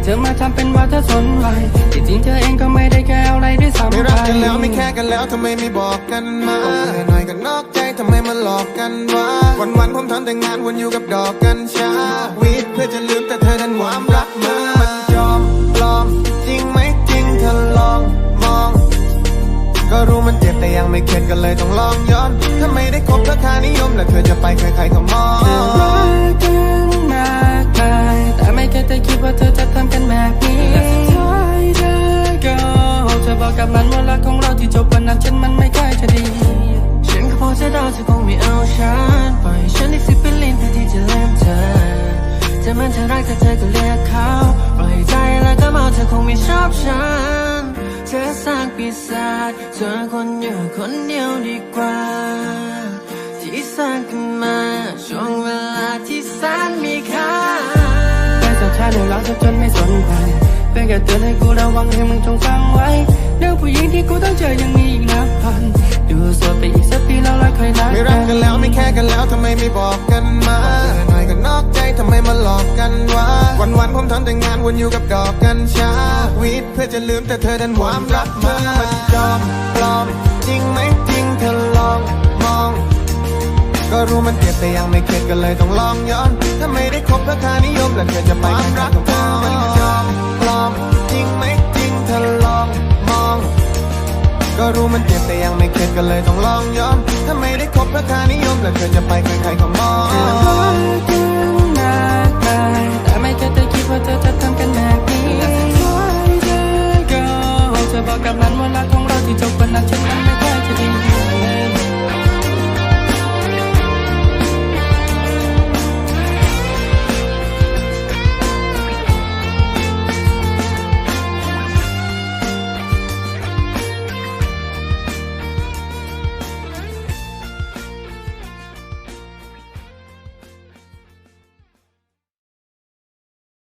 ที่เธอมาทำเป็นว่าเธอสนใจที่จริงเธอเองก็ไม่ได้แค่อะไรด้วยซ้ำไม่รักกันแล้วไม่แค่กันแล้วทำไมไม่บอกกันมาหน่อยก็นอกใจทำไมมาหลอกกันวะวันวันๆผมทำแต่งานวนอยู่กับดอกกัญชาวิทเพื่อจะลืมแต่เธอนั้นความรักมามันจอมปลอมจริงไหมจริงเธอลองมอง ก็รู้มันเจ็บแต่ยังไม่เข็ดกันเลยต้องลองย้อนถ้าไม่ได้คบราคานิยมแล้วเธอจะไปใครๆก็ กกับมันเว่าของเราที่จบวันนั้นฉันมันไม่ค่อยจะดี ฉันก็พอจะเดาเธอคงไม่เอาฉันปล่อยฉันได้สิบเป็นลินเพื่อที่จะเล่นเธอเธอมันเธอรักแต่เธอก็เรียกเขาปล่อยใจแล้วก็เมาเธอคงไม่ชอบฉัน เธอสร้างปีศาจเธอคนอยู่คนเดียวดีกว่า ที่สร้างขึ้นมาช่วงเวลาที่แสนมีค่าแต่สุดท้ายเดี๋ยวรักเธอจนไม่สนใครเป็นแค่เตือนให้กูระวังให้มึงจงฟังไว้ เรื่องผู้หญิงที่กูต้องเจอยังมีอีกนับพันอยู่โสดไปอีกสักปีแล้วเราค่อยรักไม่รักกันแล้วไม่แค่กันแล้วทำไมไม่บอกกันมาหน่อยก็นอกใจทำไมมาหลอกกันวะวันวันผมทำแต่งานวนอยู่กับดอกกัญชาวิทย์เพื่อจะลืมแต่เธอดันความรักมาจอมปลอม จริงไหมจริงเธอลองมอง ก็รู้มันเจ็บแต่ยังไม่เข็ดก็เลยต้องลองย้อน ถ้าไม่ได้คบราคานิยมแล้วเธอจะไปความรักเธอ ก็รู้มันเจ็บแต่ยังไม่เข็ดก็เลยต้องลองย้อน ถ้าไม่ได้คบราคานิยมแล้วเธอจะไปใครๆก็มองรักกันมากมายแต่ไม่เคยจะคิดว่าเธอจะทำกันแบบนี้และสุดท้ายเธอก็เธอบอกกับมันว่ารักของเราที่จบวันนั้น